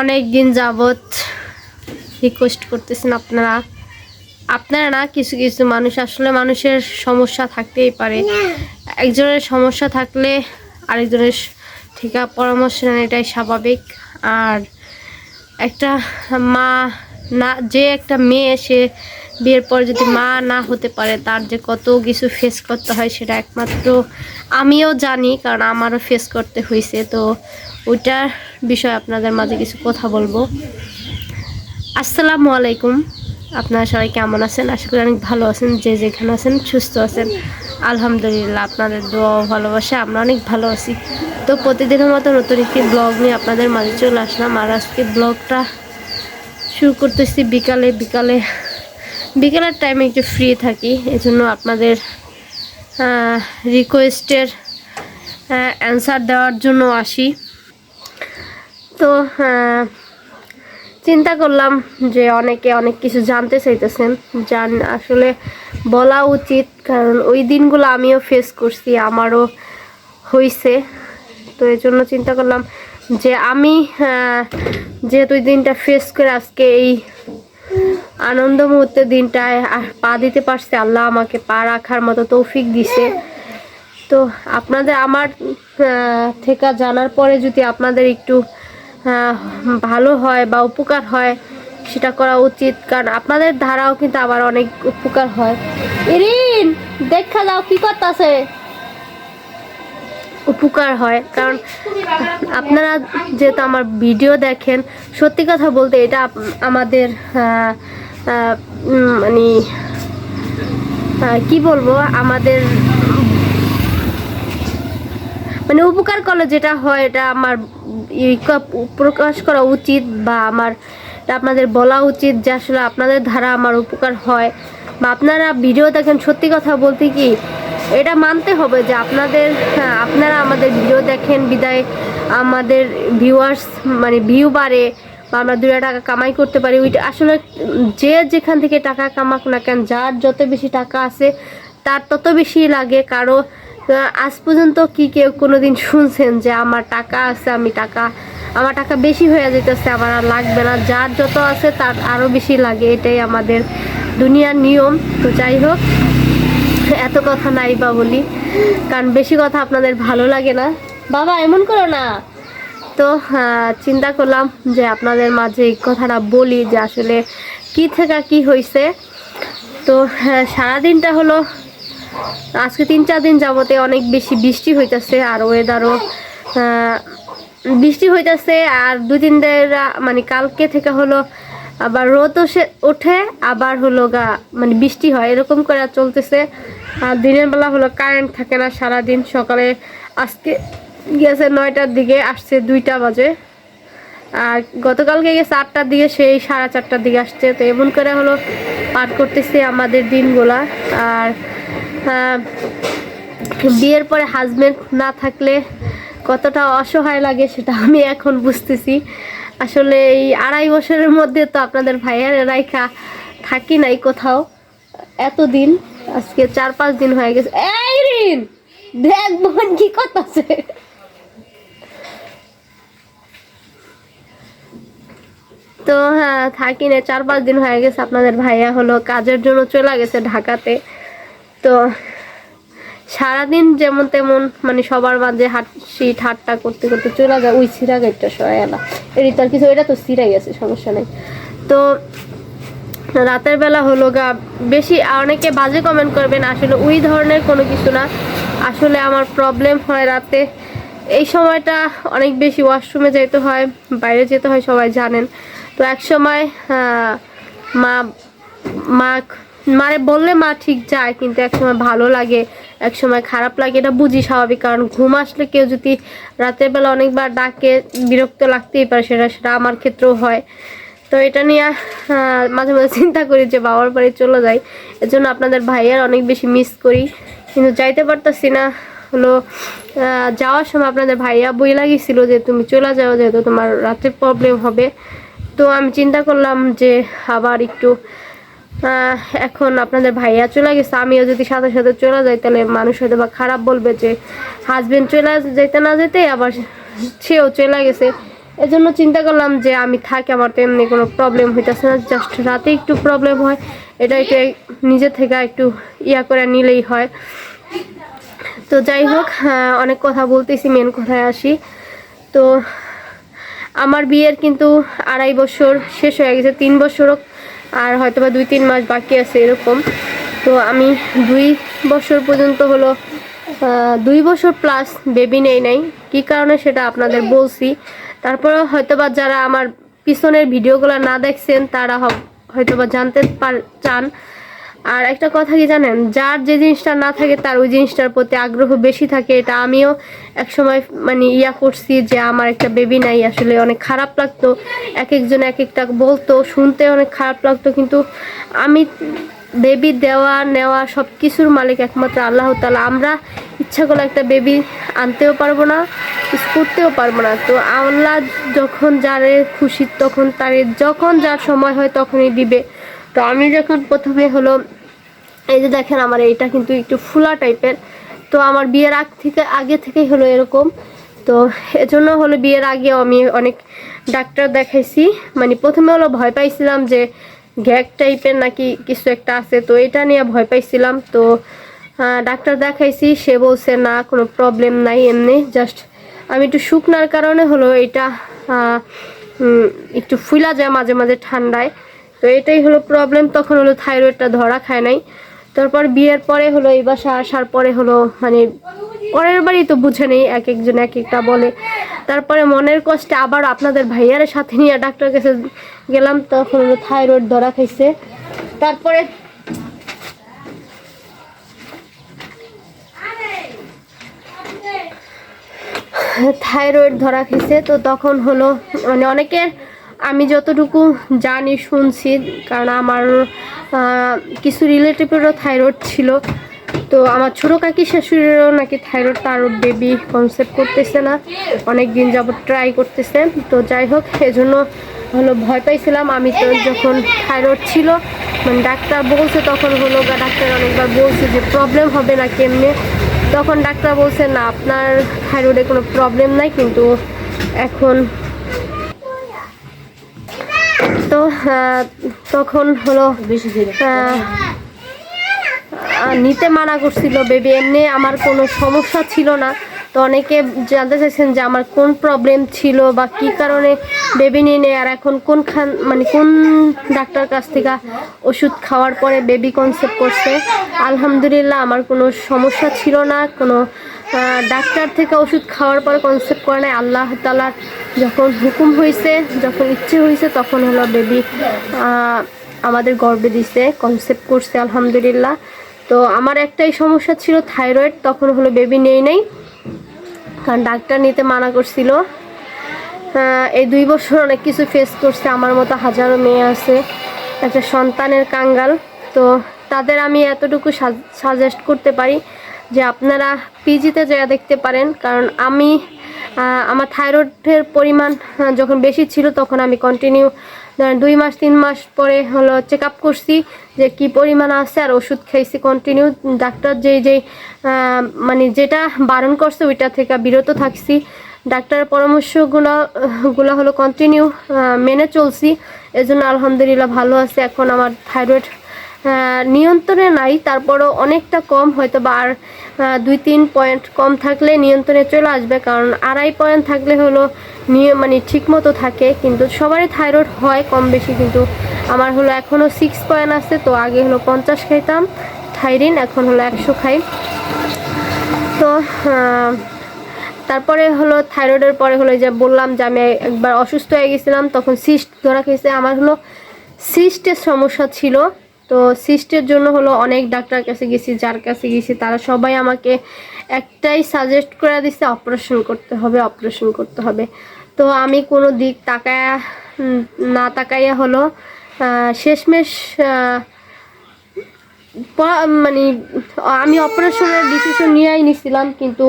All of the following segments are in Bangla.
অনেক দিন যাবত রিকোয়েস্ট করতেছেন আপনারা। আপনারা না কিছু কিছু মানুষ, আসলে মানুষের সমস্যা থাকতেই পারে। একজনের সমস্যা থাকলে আরেকজনের থেকে পরামর্শ নেন, এটাই স্বাভাবিক। আর একটা মা, না, যে একটা মেয়ে, সে বিয়ের পর যদি মা না হতে পারে, তার যে কত কিছু ফেস করতে হয় সেটা একমাত্র আমিও জানি, কারণ আমারও ফেস করতে হয়েছে তো ওইটার বিষয়ে আপনাদের মাঝে কিছু কথা বলব। আসসালামু আলাইকুম। আপনারা সবাই কেমন আছেন? আশা করি অনেক ভালো আছেন। যে যেখানে আছেন, সুস্থ আছেন। আলহামদুলিল্লাহ, আপনাদের দোয়া ভালোবাসা, আমরা অনেক ভালো আছি। তো প্রতিদিনের মতো নতুন একটি ব্লগ নিয়ে আপনাদের মাঝে চলে আসলাম। আর আজকে ব্লগটা শুরু করতেছি বিকালে। বিকালে বিকালের টাইমে একটু ফ্রি থাকি, এজন্য আপনাদের রিকোয়েস্টের অ্যান্সার দেওয়ার জন্য আসি। তো চিন্তা করলাম যে অনেকে অনেক কিছু জানতে চাইতেছেন, জান, আসলে বলা উচিত, কারণ ওই দিনগুলো আমিও ফেস করছি, আমারও হইছে। তো এই জন্য চিন্তা করলাম যে আমি যেহেতু ওই দিনটা ফেস করে আজকে এই আনন্দ মুহূর্তের দিনটায় পা দিতে পারছে। আল্লাহ আমাকে পা রাখার মতো তৌফিক দিছে। তো আপনাদের আমার থেকে জানার পরে যদি আপনাদের একটু ভালো হয় বা উপকার হয়, সেটা করা উচিত। কারণ আপনাদের ধারাও কিন্তু আবার অনেক উপকার হয়। ইরিন, দেখা যাও কি করতেছে? উপকার হয়। কারণ আপনারা যেহেতু আমার ভিডিও দেখেন, সত্যি কথা বলতে এটা আমাদের মানে কি বলব আমাদের মানে উপকার করলে যেটা হয় এটা আমার প্রকাশ করা উচিত বা আমার আপনাদের বলা উচিত যে আসলে আপনাদের দ্বারা আমার উপকার হয়। বা আপনারা ভিডিও দেখেন সত্যি কথা বলতে কি এটা মানতে হবে যে আপনাদের হ্যাঁ, আপনারা আমাদের ভিডিও দেখেন বিদায় আমাদের ভিউয়ার্স মানে ভিউ বাড়ে বা আমরা দুটা টাকা কামাই করতে পারি, ওইটা আসলে, যে যেখান থেকে টাকা কামাক না কেন, যার যত বেশি টাকা আছে, তার তত বেশি লাগে। কারও আজ পর্যন্ত কি কেউ কোনো দিন শুনছেন যে আমার টাকা আছে, আমি টাকা, আমার টাকা বেশি হয়ে যেতেছে আমার আর লাগবে না। যার যত আছে, তার আরও বেশি লাগে। এটাই আমাদের দুনিয়ার নিয়ম। তো যাই হোক, এত কথা নাই বা বলি, কারণ বেশি কথা আপনাদের ভালো লাগে না। বাবা, এমন করো না। তো চিন্তা করলাম যে আপনাদের মাঝে এই কথাটা বলি যে আসলে কি থেকে কি হয়েছে তো সারাদিনটা হলো, আজকে তিন চার দিন যাবতে অনেক বেশি বৃষ্টি হইতেছে আর ওয়েদারও বৃষ্টি হইতেছে আর দু তিন মানে কালকে থেকে হলো আবার রোদ ওঠে, আবার হলো গা মানে বৃষ্টি হয়, এরকম করে চলতেছে। আর দিনের বেলা হলো কারেন্ট থাকে না সারাদিন, সকালে আজকে গেছে নয়টার দিকে, আসছে দুইটা বাজে। আর গতকালকে গেছে আটটার দিকে, সেই সাড়ে চারটার দিকে আসছে। তো এমন করে হলো পার করতেছে আমাদের দিনগুলা। আর বিয়ের পরে হাজবেন্ড না থাকলে কতটা অসহায় লাগে সেটা আমি এখন বুঝতেছি। আসলে এই আড়াই বছরের মধ্যে তো আপনাদের ভাইয়ার রাইখা থাকি নাই কোথাও। এতদিন, আজকে চার পাঁচ দিন হয়ে গেছে। এই রিন, দেখ বোন কি করতেছে। তো হ্যাঁ থাকি না চার পাঁচ দিন হয়ে গেছে আপনাদের ভাইয়া হলো কাজের জন্য চলে গেছে ঢাকাতে। তো সারাদিন যেমন তেমন মানে সবার মাঝে হাঁটছি ঠাট্টা করতে করতে চলে যায়। ওই সিরা গেটটা সবাই এলা এর তার কিছু, এটা তো সিরা গেছে, সমস্যা নেই। তো রাতের বেলা হলো গা, বেশি অনেকে বাজে কমেন্ট করবেন, আসলে ওই ধরনের কোনো কিছু না। আসলে আমার প্রবলেম হয় রাতে। এই সময়টা অনেক বেশি ওয়াশরুমে যেতে হয়, বাইরে যেতে হয়, সবাই জানেন। তো এক সময় মা মা মানে বললে মা ঠিক যায়, কিন্তু এক সময় ভালো লাগে, এক সময় খারাপ লাগে, এটা বুঝি স্বাভাবিক। কারণ ঘুম আসলে কেউ যদি রাতের বেলা অনেকবার ডাকে, বিরক্ত লাগতেই পারে, সেটা সেটা আমার ক্ষেত্রেও হয়। তো এটা নিয়ে মাঝে মাঝে চিন্তা করি যে বাবার বাড়ি চলে যাই এর জন্য আপনাদের ভাইয়ার অনেক বেশি মিস করি। কিন্তু যাইতে পারতেছি না, হলো যাওয়ার সময় আপনাদের ভাইয়া বই লাগিয়েছিল যে তুমি চলে যাও, যেহেতু তোমার রাতে প্রবলেম হবে। তো আমি চিন্তা করলাম যে আবার একটু এখন আপনাদের ভাইয়া চলে গেছে, আমিও যদি সাথে সাথে চলে যাই, তাহলে মানুষ হয়তো বা খারাপ বলবে যে হাজবেন্ড চলে যেতে না যেতে আবার সেও চলে গেছে। এজন্য চিন্তা করলাম যে আমি থাকি, আমার তো এমনি কোনো প্রবলেম হইতেছে না জাস্ট রাতে একটু প্রবলেম হয়। এটা একটু নিজে থেকে একটু ইয়া করে নিলেই হয়। তো যাই হোক অনেক কথা বলতেছি মেন কথায় আসি। তো আমার বিয়ের কিন্তু আড়াই বছর শেষ হয়ে গেছে, তিন বছরও, আর হয়তো বা দুই তিন মাস বাকি আছে এরকম। তো আমি দুই বছর পর্যন্ত হলো দুই বছর প্লাস বেবি নেই নাই। কী কারণে সেটা আপনাদের বলছি। তারপরেও হয়তো বা যারা আমার পিছনের ভিডিওগুলো না দেখছেন, তারা হ- হয়তো বা জানতে পার, চান। আর একটা কথা কি জানেন? যার যে জিনিসটা না থাকে তার ওই জিনিসটার প্রতি আগ্রহ বেশি থাকে, এটা আমিও এক সময় মানে ইয়া করছি যে আমার একটা বেবি নাই, আসলে অনেক খারাপ লাগতো। এক একজন এক একটা বলতো, শুনতে অনেক খারাপ লাগতো, কিন্তু আমি বেবি দেওয়া, নেওয়া সব কিছুর মালিক একমাত্র আল্লাহ তালা আমরা ইচ্ছা করলে একটা বেবি আনতেও পারব না করতেও পারব না। তো আল্লাহ যখন যারে খুশি, তখন তারে যখন যার সময় হয় তখনই দিবে। তো আমি যখন প্রথমে হলো এই যে দেখেন আমার এইটা কিন্তু একটু ফুলা টাইপের। তো আমার বিয়ের আগ থেকে, আগে থেকেই হলো এরকম। তো এজন্য হলো বিয়ের আগে আমি অনেক ডাক্তার দেখাইছি। মানে প্রথমে হলো ভয় পাইছিলাম যে গ্যাগ টাইপের নাকি কিছু একটা আছে। তো এটা নিয়ে ভয় পাইছিলাম। তো ডাক্তার দেখাইছি, সে বলছে, না, কোনো প্রবলেম নাই এমনি। জাস্ট আমি একটু শুকনার কারণে হলো এটা একটু ফুলা যায় মাঝে মাঝে ঠান্ডায়। তো এটাই হলো প্রবলেম। তখন হলো থাইরয়েডটা ধরা খায় নাই। তারপর বিয়ের পরে হলো এই বাসা আসার পরে হলো মানে পরের বাড়ি তো বুঝে নেই এক একজন এক একটা বলে। তারপরে মনের কষ্টে আবার আপনাদের ভাইয়ারের সাথে নিয়ে ডাক্তার কাছে গেলাম, তখন হলো থাইরয়েড ধরা খাইছে। তারপরে থাইরয়েড ধরা খেয়েছে তো তখন হলো মানে অনেকের আমি যতটুকু জানি, শুনছি, কারণ আমার কিছু রিলেটিভেরও থাইরয়েড ছিল। তো আমার ছোটো কাকি শাশুড়িরও নাকি থাইরয়েড, তার বেবি কনসেপ্ট করতেছে না। অনেক দিন যাবত ট্রাই করতেছে। তো যাই হোক, এজন্য হলো ভয় পাইছিলাম। আমি তো যখন থাইরয়েড ছিল মানে ডাক্তার বলছে, তখন হলো ডাক্তার অনেকবার বলছে যে প্রবলেম হবে না কেমনে। তখন ডাক্তার বলছে, না, আপনার থাইরয়েডে কোনো প্রবলেম নাই, কিন্তু এখন তো তখন হলো আহ, নিতে মানা করছিল বেবি। এমনি আমার কোনো সমস্যা ছিল না। তো অনেকে জানতে চাইছেন যে আমার কোন প্রবলেম ছিল বা কি কারণে বেবি নিয়ে নেয় আর এখন কোনখান মানে কোন ডাক্তার কাছ থেকে ওষুধ খাওয়ার পরে বেবি কনসেপ্ট করছে? আলহামদুলিল্লাহ আমার কোনো সমস্যা ছিল না কোনো ডাক্তার থেকে ওষুধ খাওয়ার পরে কনসেপ্ট করে নাই আল্লাহ তালার যখন হুকুম হয়েছে যখন ইচ্ছে হয়েছে তখন হলো বেবি আমাদের গর্বে দিছে কনসেপ্ট করছে, আলহামদুলিল্লাহ। তো আমার একটাই সমস্যা ছিল থাইরয়েড তখন হলো বেবি নেই নেই। কারণ ডাক্তার নিতে মানা করছিল। এই দুই বছর অনেক কিছু ফেস করছে, আমার মতো হাজারো মেয়ে আছে, একটা সন্তানের কাঙ্গাল। তো তাদের আমি এতটুকু সাজেস্ট করতে পারি। যে আপনারা পিজিতে যা দেখতে পারেন। কারণ আমি আমার থাইরয়েডের পরিমাণ যখন বেশি ছিল তখন আমি কন্টিনিউ দুই মাস, তিন মাস পরে হলো চেক আপ করছি যে কি পরিমাণ আছে আর ওষুধ খাইছি কন্টিনিউ ডাক্তার যেই যেই মানে যেটা বারণ করছে ওইটা থেকে বিরত থাকছি। ডাক্তারের পরামর্শগুলো, গুলো হলো কন্টিনিউ মেনে চলছি। এজন্য আলহামদুলিল্লাহ ভালো আছে। এখন আমার থাইরয়েড নিয়ন্ত্রণে নাই, তারপরও অনেকটা কম হয়তো বা আর দুই তিন পয়েন্ট কম থাকলে নিয়ন্ত্রণে চলে আসবে, কারণ আড়াই পয়েন্ট থাকলে হলো নিয়ে মানে ঠিক মতো থাকে, কিন্তু সবারই থাইরয়েড হয় কম বেশি, কিন্তু আমার হলো এখনও সিক্স পয়েন্ট আছে, তো আগে হলো পঞ্চাশ খাইতাম থাইরিন এখন হলো একশো খাই। তো তারপরে হলো থাইরয়েডের পরে হলো যে বললাম যে আমি একবার অসুস্থ হয়ে গেছিলাম, তখন সিস্ট ধরা খেয়েছে, আমার হলো সিস্টের সমস্যা ছিল। তো সিস্টের জন্য হলো অনেক ডাক্তার কাছে গেছি, যার কাছে গেছি, তারা সবাই আমাকে একটাই সাজেস্ট করে দিছে অপারেশন করতে হবে অপারেশন করতে হবে। তো আমি কোনো দিক তাকায়া না তাকাইয়া হলো শেষমেশ মানে আমি অপারেশনের ডিসিশন নিয়েই নিছিলাম, কিন্তু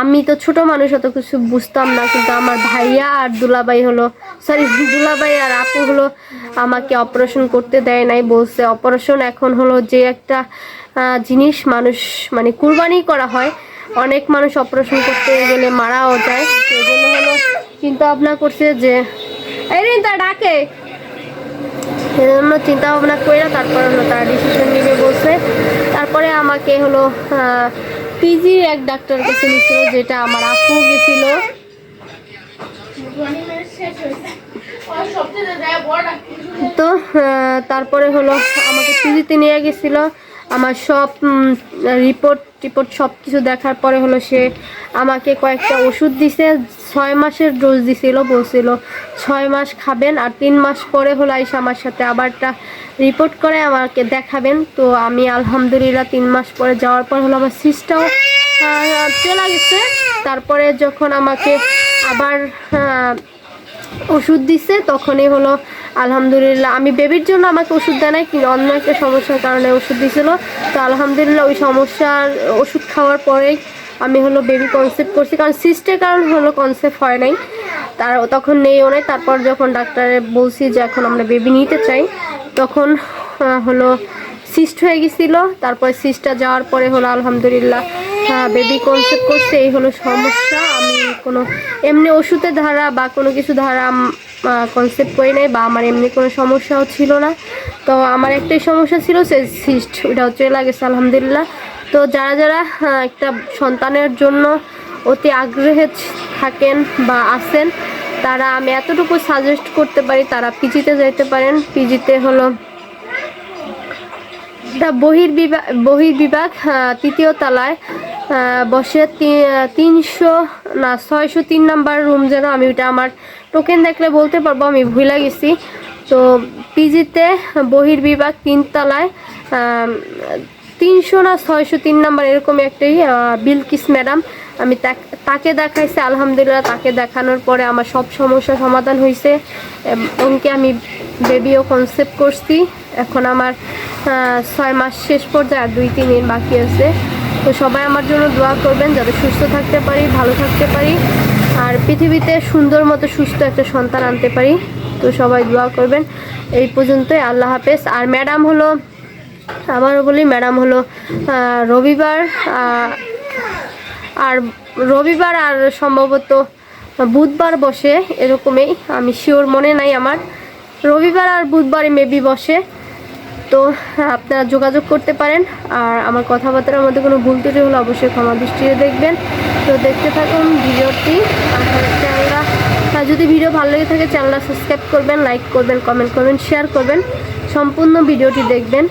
আমি তো ছোট মানুষ, অত কিছু বুঝতাম না, কিন্তু আমার ভাইয়া আর দুলাভাই হলো সরি দুলাভাই আর আপু হলো আমাকে অপারেশন করতে দেয় নাই, বলছে অপারেশন এখন হলো যে একটা জিনিস মানুষ মানে কুরবানি করা হয়, অনেক মানুষ অপারেশন করতে গেলে মারাও যায় তো এই জন্য হলো চিন্তা ভাবনা করছে যে, এই তা ডাকে। সেজন্য চিন্তা ভাবনা করে তারপরে হলো তারা ডিসিশন নিবে তারপরে আমাকে হলো পিজি এক ডাক্তার কাছে নিয়েছিল, যেটা আমার আপু গেছিল। তো তারপরে হলো আমাকে পিজিতে নিয়ে গেছিল। আমার সব রিপোর্ট টিপোর্ট সব কিছু দেখার পরে হলো সে আমাকে কয়েকটা ওষুধ দিছে, ছয় মাসের ডোজ দিছিল, বলছিল ছয় মাস খাবেন আর তিন মাস পরে হলো আইসা আমার সাথে আবার একটা রিপোর্ট করে আমাকে দেখাবেন। তো আমি আলহামদুলিল্লাহ তিন মাস পরে যাওয়ার পর হলো আমার সিসটাও চলে গেছে। তারপরে যখন আমাকে আবার ওষুধ দিছে, তখনই হলো আলহামদুলিল্লাহ, আমি বেবির জন্য আমাকে ওষুধ দেয় নাই কিন্তু অন্য একটা সমস্যার কারণে ওষুধ দিছিল। তো আলহামদুলিল্লাহ, ওই সমস্যার ওষুধ খাওয়ার পরেই আমি হলো বেবি কনসেপ্ট করছি। কারণ সিস্টের কারণ হলো কনসেপ্ট হয় নাই। তার তখন নেইও নাই। তারপর যখন ডাক্তারে বলছি যে এখন আমরা বেবি নিতে চাই, তখন হলো সিস্ট হয়ে গেছিল। তারপরে সিস্টটা যাওয়ার পরে হলো আলহামদুলিল্লাহ হ্যাঁ বেবি কনসেপ্ট করছে। এই হলো সমস্যা। আমি কোনো, এমনি ওষুধের ধারা বা কোনো কিছু ধারা কনসেপ্ট করি নাই বা আমার এমনি কোনো সমস্যাও ছিল না। তো আমার একটাই সমস্যা ছিল সে সিস্ট ওটাও চলে গেছে, আলহামদুলিল্লাহ। তো যারা যারা একটা সন্তানের জন্য অতি আগ্রহে থাকেন বা আছেন, তারা আমি এতটুকু সাজেস্ট করতে পারি, তারা পিজিতে যাইতে পারেন। পিজিতে হলো বহির্বিভাগ বহির্বিভাগ তৃতীয় তলায় বসে তিনশো, না, ছয়শো তিন নাম্বার রুম যেন আমি ওইটা আমার টোকেন দেখলে বলতে পারব, আমি ভুলে গেছি। তো পিজিতে বহির্বিভাগ তিনতলায় তিনশো না ছয়শো তিন নাম্বার এরকম একটাই বিলকিস ম্যাডাম। আমি তাক- তাকে দেখাইছি, আলহামদুলিল্লাহ তাকে দেখানোর পরে আমার সব সমস্যা সমাধান হয়েছে এমনকি আমি বেবিও কনসেপ্ট করছি। এখন আমার ছয় মাস শেষ পর্যায়ে আর দুই তিন দিন বাকি আছে। তো সবাই আমার জন্য দোয়া করবেন যাতে সুস্থ থাকতে পারি, ভালো থাকতে পারি, আর পৃথিবীতে সুন্দর মতো সুস্থ একটা সন্তান আনতে পারি। তো সবাই দোয়া করবেন। এই পর্যন্তই, আল্লাহ হাফেজ। আর ম্যাডাম হলো আবারও বলি ম্যাডাম হলো রবিবার আর রবিবার আর সম্ভবত বুধবার বসে, এরকমই। আমি শিওর মনে নাই আমার। রবিবার আর বুধবারে মেবি বসে। তো আপনারা যোগাযোগ করতে পারেন আর আমার কথাবার্তার মধ্যে কোনো ভুল ত্রুটি হলে অবশ্যই ক্ষমা দৃষ্টিতে দেখবেন। তো দেখতে থাকুন ভিডিওটি। আর যদি ভিডিও ভালো লেগে থাকে, চ্যানেলটা সাবস্ক্রাইব করবেন, লাইক করবেন, কমেন্ট করবেন, শেয়ার করবেন। সম্পূর্ণ ভিডিওটি দেখবেন।